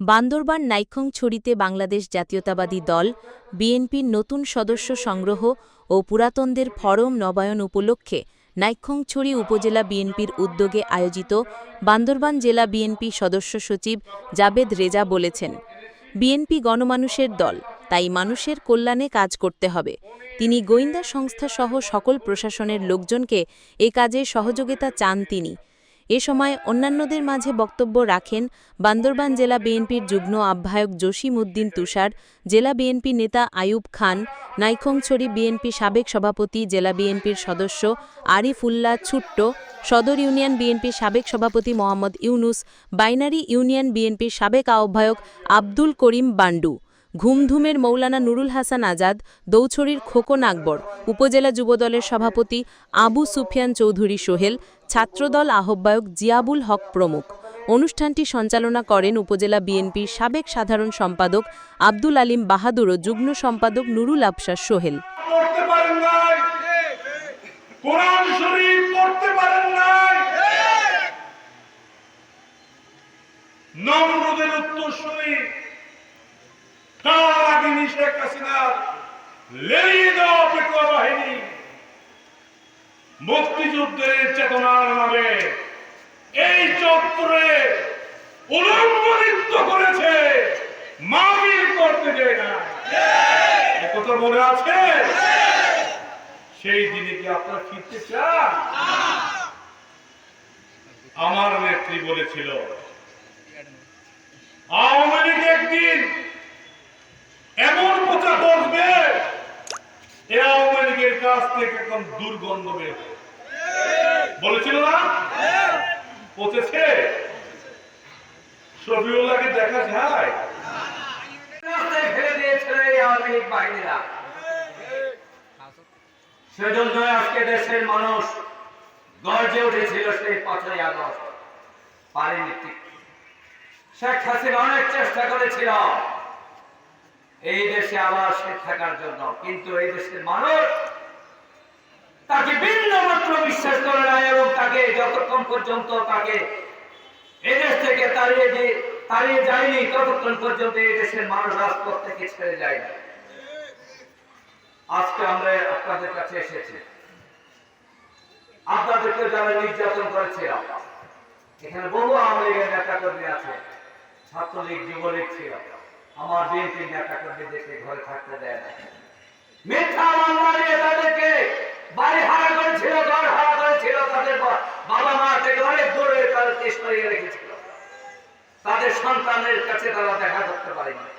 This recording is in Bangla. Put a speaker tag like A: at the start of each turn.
A: বান্দরবান নাইক্ষংছড়িতে বাংলাদেশ জাতীয়তাবাদী দল, বিএনপির নতুন সদস্য সংগ্রহ ও পুরাতনদের ফরম নবায়ন উপলক্ষে নাইক্ষংছড়ি উপজেলা বিএনপির উদ্যোগে আয়োজিত বান্দরবান জেলা বিএনপি সদস্য সচিব জাবেদ রেজা বলেছেন, বিএনপি গণমানুষের দল, তাই মানুষের কল্যাণে কাজ করতে হবে। তিনি গোয়েন্দা সংস্থাসহ সকল প্রশাসনের লোকজনকে এ কাজে সহযোগিতা চান তিনি। এ সময় অন্যান্যদের মাঝে বক্তব্য রাখেন বান্দরবান জেলা বিএনপির যুগ্ম আহ্বায়ক জসিম উদ্দিন তুষার, জেলা বিএনপি নেতা আয়ুব খান, নাইখংছড়ি বিএনপি সাবেক সভাপতি, জেলা বিএনপির সদস্য আরিফুল্লাহ ছুট্ট, সদর ইউনিয়ন বিএনপির সাবেক সভাপতি মোহাম্মদ ইউনুস, বাইনারি ইউনিয়ন বিএনপির সাবেক আহ্বায়ক আব্দুল করিম বান্ডু, ঘুমধুমের মৌলানা নুরুল হাসান আজাদ, দৌছড়ির খোকন আকবর, উপজেলা যুবদলের সভাপতি আবু সুফিয়ান চৌধুরী সোহেল ছাত্রদল আহ্বায়ক জিয়াবুল হক প্রমুখ। অনুষ্ঠানটি সঞ্চালনা করেন উপজেলা বিএনপির সাবেক সাধারণ সম্পাদক আব্দুল আলিম বাহাদুর ও যুগ্ম সম্পাদক নুরুল আফসার সোহেল।
B: মুক্তিযুদ্ধের চেতনার নামে এই চত্বরে উলঙ্গ নৃত্য করেছে মামিল করতে দেয় না। কথা মনে আছে? সেই দিনে কি আপনারা ফিরতে চান? আমার নেত্রী বলেছিল আওয়ামী লীগ একদিন এমন প্রচার করবে লীগের থেকে
C: সেজন্য আজকে দেশের মানুষ গর্জে উঠেছিল সেই পাঁচই আগস্ট। পারেনি শেখ হাসিনা অনেক চেষ্টা করেছিল। এই দেশে আবার সে থাকার জন্য। কিন্তু এই দেশের মানুষ তাকে ভিন্ন মাত্র বিশ্বাস করে না এবং তাকে যতক্ষণ পর্যন্ত তাকে এদেশ থেকে তাড়িয়ে যে তাড়িয়ে যায়নি, ততক্ষণ পর্যন্ত এই দেশের মানুষ রাজপথ থেকে ছেড়ে যায় না। আজকে আমরা আপনাদের কাছে এসেছি। আপনাদেরকে যারা নির্যাতন করেছিল এখানে বহু আওয়ামী লীগের নেতা কর্মী আছে, ছাত্রলীগ, যুবলীগ ছিল। আমার বিএনপি নেতা কর্মীদেরকে ঘরে থাকতে দেয় না মিথ্যা মামলা দিয়ে তাদেরকে বাড়ি হারা করেছিল ঘর হারা করেছিল তাদের বা- বাবা মা থেকে অনেক করিয়ে রেখেছিল। তাদের সন্তানের কাছে তারা দেখা করতে পারেনি।